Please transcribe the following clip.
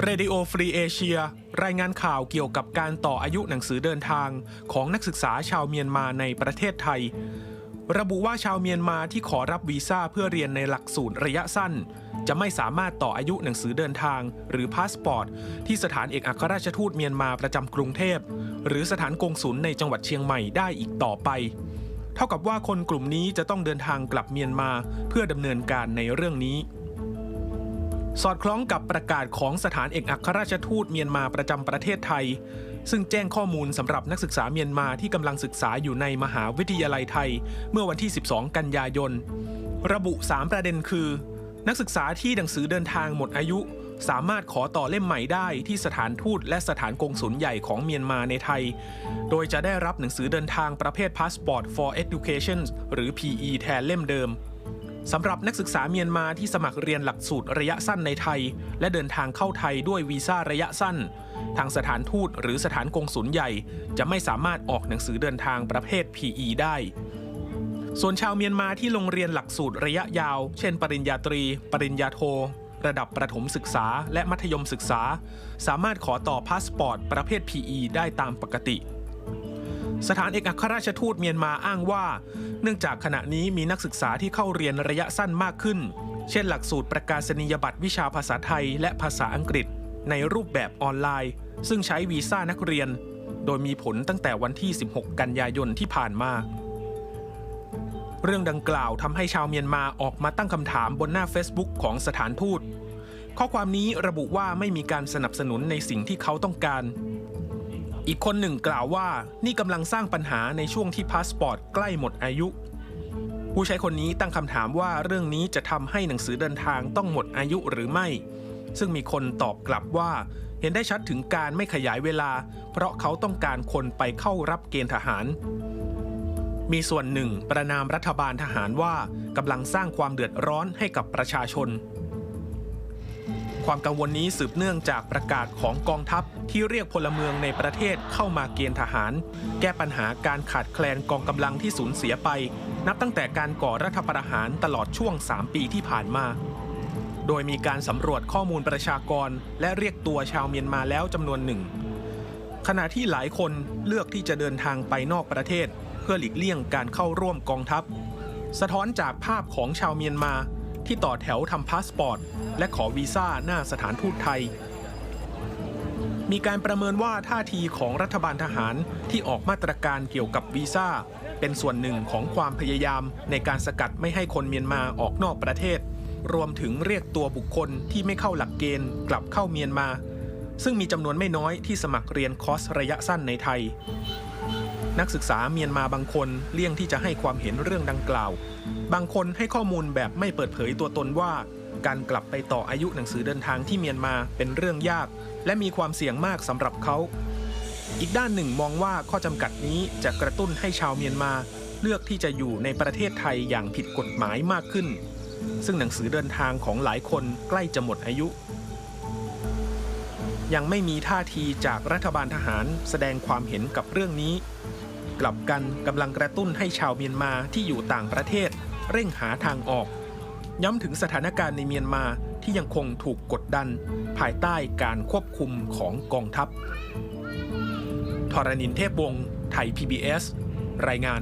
Radio Free Asia รายงานข่าวเกี่ยวกับการต่ออายุหนังสือเดินทางของนักศึกษาชาวเมียนมาในประเทศไทย ระบุว่าชาวเมียนมาที่ขอรับวีซ่าเพื่อเรียนในหลักสูตรระยะสั้น จะไม่สามารถต่ออายุหนังสือเดินทาง หรือพาสปอร์ต ที่สถานเอกอัครราชทูตเมียนมาประจำกรุงเทพ หรือสถานกงศุลในจังหวัดเชียงใหม่ได้อีกต่อไป เท่ากับว่าคนกลุ่มนี้จะต้องเดินทางกลับเมียนมาเพื่อดำเนินการในเรื่องนี้ สอดคล้องกับประกาศของสถานเอกอัครราชทูตเมียนมาประจำประเทศไทย ซึ่งแจ้งข้อมูลสำหรับนักศึกษาเมียนมาที่กำลังศึกษาอยู่ในมหาวิทยาลัยไทย เมื่อวันที่ 12 กันยายน ระบุ 3 ประเด็นคือ นักศึกษาที่หนังสือเดินทางหมดอายุ สามารถขอต่อเล่มใหม่ได้ที่สถานทูตและสถานกงสุลใหญ่ของเมียนมาในไทย โดยจะได้รับหนังสือเดินทางประเภท Passport for Education หรือ PE แทนเล่มเดิม สำหรับนักศึกษาเมียนมาที่สมัครเรียนหลักสูตรระยะสั้นในไทย และเดินทางเข้าไทยด้วยวีซ่าระยะสั้น ทางสถานทูตหรือสถานกงสุลใหญ่ จะไม่สามารถออกหนังสือเดินทางประเภท PE ได้ ส่วนชาวเมียนมาที่ลงเรียนหลักสูตรระยะยาว เช่น ปริญญาตรี ปริญญาโท ระดับประถมศึกษาและมัธยมศึกษา สามารถขอต่อพาสปอร์ตประเภท PE ได้ตามปกติ สถานเอกอัครราชทูตเมียนมาอ้างว่า เนื่องจากขณะนี้มีนักศึกษาที่เข้าเรียนระยะสั้นมากขึ้น เช่นหลักสูตรประกาศนียบัตรวิชาภาษาไทยและภาษาอังกฤษ ในรูปแบบออนไลน์ ซึ่งใช้วีซ่านักเรียน โดยมีผลตั้งแต่วันที่ 16 กันยายนที่ผ่านมา เรื่องดังกล่าวทำให้ชาวเมียนมาออกมาตั้งคำถามบนหน้า Facebook ของสถานทูตข้อความนี้ระบุว่าไม่มีการสนับสนุนในสิ่งที่เขาต้องการ อีกคนหนึ่งกล่าวว่านี่กำลังสร้างปัญหาในช่วงที่พาสปอร์ตใกล้หมดอายุ ผู้ใช้คนนี้ตั้งคำถามว่าเรื่องนี้จะทำให้หนังสือเดินทางต้องหมดอายุหรือไม่ ซึ่งมีคนตอบกลับว่าเห็นได้ชัดถึงการไม่ขยายเวลา เพราะเขาต้องการคนไปเข้ารับเกณฑ์ทหาร มีส่วนหนึ่งประนามรัฐบาลทหารว่ากำลังสร้างความเดือดร้อนให้กับประชาชน ความกังวลนี้สืบเนื่องจากประกาศของกองทัพที่เรียกพลเมืองในประเทศเข้ามาเกณฑ์ทหาร แก้ปัญหาการขาดแคลนกองกำลังที่สูญเสียไป นับตั้งแต่การก่อรัฐประหารตลอดช่วง 3 ปีที่ผ่านมา โดยมีการสำรวจข้อมูลประชากร และเรียกตัวชาวเมียนมาแล้วจำนวนหนึ่ง ขณะที่หลายคนเลือกที่จะเดินทางไปนอกประเทศ เพื่อหลีกเลี่ยงการเข้าร่วมกองทัพ สะท้อนจากภาพของชาวเมียนมา ที่ต่อแถวทำพาสปอร์ต และขอวีซ่าหน้าสถานทูตไทย มีการประเมินว่าท่าทีของรัฐบาลทหารที่ออกมาตรการเกี่ยวกับวีซ่า เป็นส่วนหนึ่งของความพยายามในการสกัดไม่ให้คนเมียนมาออกนอกประเทศ รวมถึงเรียกตัวบุคคลที่ไม่เข้าหลักเกณฑ์กลับเข้าเมียนมา ซึ่งมีจำนวนไม่น้อยที่สมัครเรียนคอร์สระยะสั้นในไทย นักศึกษาเมียนมาบางคนเลี่ยงที่จะให้ความเห็นเรื่องดังกล่าว บางคนให้ข้อมูลแบบไม่เปิดเผยตัวตนว่า การกลับไปต่ออายุหนังสือเดินทางที่เมียนมาเป็นเรื่องยาก และมีความเสี่ยงมากสำหรับเขา อีกด้านหนึ่งมองว่าข้อจำกัดนี้จะกระตุ้นให้ชาวเมียนมา เลือกที่จะอยู่ในประเทศไทยอย่างผิดกฎหมายมากขึ้น ซึ่งหนังสือเดินทางของหลายคนใกล้จะหมดอายุยังไม่มีท่าทีจากรัฐบาลทหารแสดงความเห็นกับเรื่องนี้ กลับกันกำลังกระตุ้นให้ชาวเมียนมาที่อยู่ต่างประเทศ เร่งหาทางออก ย้ำถึงสถานการณ์ในเมียนมาที่ยังคงถูกกดดัน ภายใต้การควบคุมของกองทัพทรณินเทพวงศ์ไทย PBS รายงาน